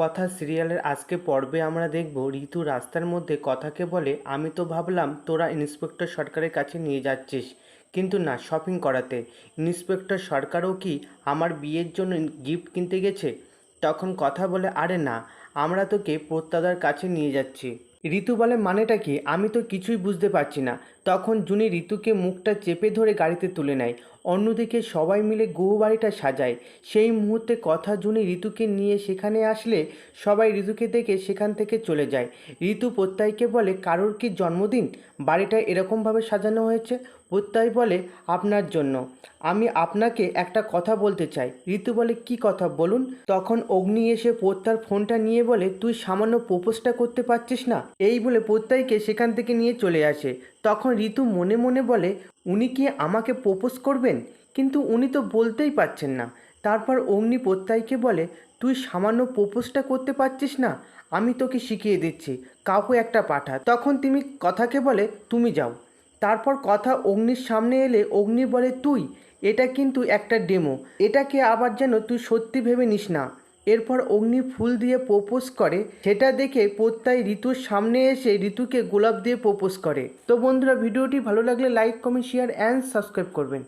কথা সিরিয়ালের আজকে পর্বে আমরা দেখব ঋতু রাস্তার মধ্যে কথাকে বলে, আমি তো ভাবলাম তোরা ইন্সপেক্টর সরকারের কাছে নিয়ে যাচ্ছিস, কিন্তু না শপিং করাতে। ইন্সপেক্টর সরকারও কি আমার বিয়ের জন্য গিফট কিনতে গেছে? তখন কথা বলে, আরে না, আমরা তোকে প্রত্যাদার কাছে নিয়ে যাচ্ছি। ঋতু বলে, মানেটা কি? আমি তো কিছুই বুঝতে পারছি না। তখন জুনি ঋতুকে মুখটা চেপে ধরে গাড়িতে তুলে নেয়। অন্যদিকে সবাই মিলে গুহ বাড়িটা সাজায়। সেই মুহূর্তে কথা জুনি ঋতুকে নিয়ে সেখানে আসলে সবাই ঋতুকে দেখে সেখান থেকে চলে যায়। ঋতু প্রত্যয়কে বলে, কারোর কি জন্মদিন? বাড়িটা এরকমভাবে সাজানো হয়েছে? প্রত্যয় বলে, আপনার জন্য। আমি আপনাকে একটা কথা বলতে চাই। ঋতু বলে, কি কথা? বলুন। তখন অগ্নি এসে প্রত্যার ফোনটা নিয়ে বলে, তুই সামান্য প্রপোজটা করতে পারছিস না? এই বলে প্রত্যয়কে সেখান থেকে নিয়ে চলে আসে। তখন ঋতু মনে মনে বলে, উনি কি আমাকে প্রপোজ করবেন? কিন্তু উনি তো বলতেই পারছেন না। তারপর অগ্নি প্রত্যয়কে বলে, তুই সামান্য প্রপোজটা করতে পারছিস না, আমি তোকে শিখিয়ে দিচ্ছি, কাউকে একটা পাঠা। তখন তুমি কথাকে বলে, তুমি যাও। তারপর কথা অগ্নির সামনে এলে অগ্নি বলে, তুই, এটা কিন্তু একটা ডেমো এটাকে আবার যেন তুই সত্যি ভেবে নিস না। এরপর অগ্নি ফুল দিয়ে প্রপোজ করে। সেটা দেখে প্রত্যয় ঋতুর সামনে এসে ঋতুকে গোলাপ দিয়ে প্রপোজ করে। তো বন্ধুরা, ভিডিওটি ভালো লাগলে like comment share and subscribe করবেন।